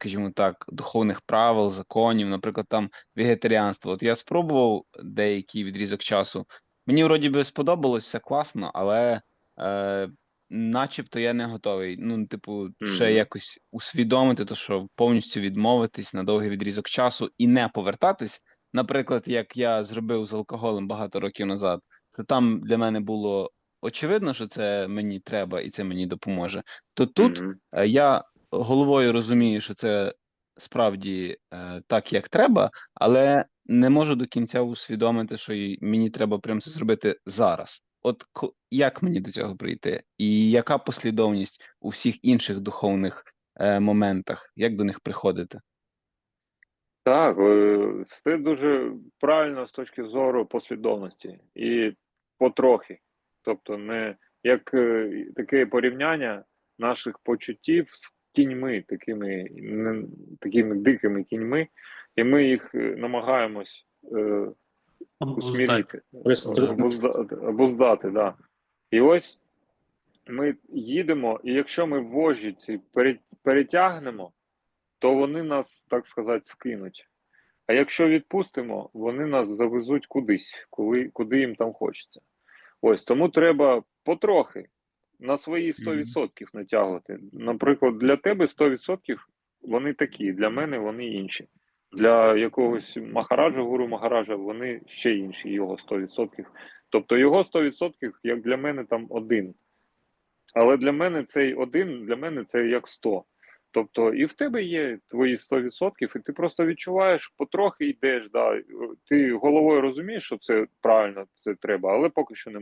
скажімо так, духовних правил, законів, наприклад, там вегетаріанство. От я спробував деякий відрізок часу. Мені вроді би сподобалось, все класно, але е, начебто я не готовий. Ну, типу, ще Мгм. якось усвідомити, то, що повністю відмовитись на довгий відрізок часу і не повертатись. Наприклад, як я зробив з алкоголем багато років назад, то там для мене було очевидно, що це мені треба і це мені допоможе. То тут. Е, Я головою розумію, що це справді е, так, як треба, але не можу до кінця усвідомити, що й мені треба прям це зробити зараз. От як мені до цього прийти, і яка послідовність у всіх інших духовних е, моментах, як до них приходити? Так, е, це дуже правильно з точки зору послідовності і потрохи. Тобто, не як е, таке порівняння наших почуттів з кіньми, такими, не- такими дикими кіньми, і ми їх е, намагаємось е, усмірити, обуздати, да. І ось ми їдемо, і якщо ми вожі ці перетягнемо, то вони нас, так сказати, скинуть. А якщо відпустимо, вони нас завезуть кудись, коли, куди їм там хочеться. Ось тому треба потрохи на свої 100% натягувати. Наприклад, для тебе 100% вони такі, для мене вони інші. Для якогось Махараджа, гуру Махараджа, вони ще інші, його 100%. Тобто його 100%, як для мене, там один. Але для мене цей один, для мене це як 100. Тобто, і в тебе є твої 100%, і ти просто відчуваєш, потрохи йдеш. Да, ти головою розумієш, що це правильно, це треба, але поки що не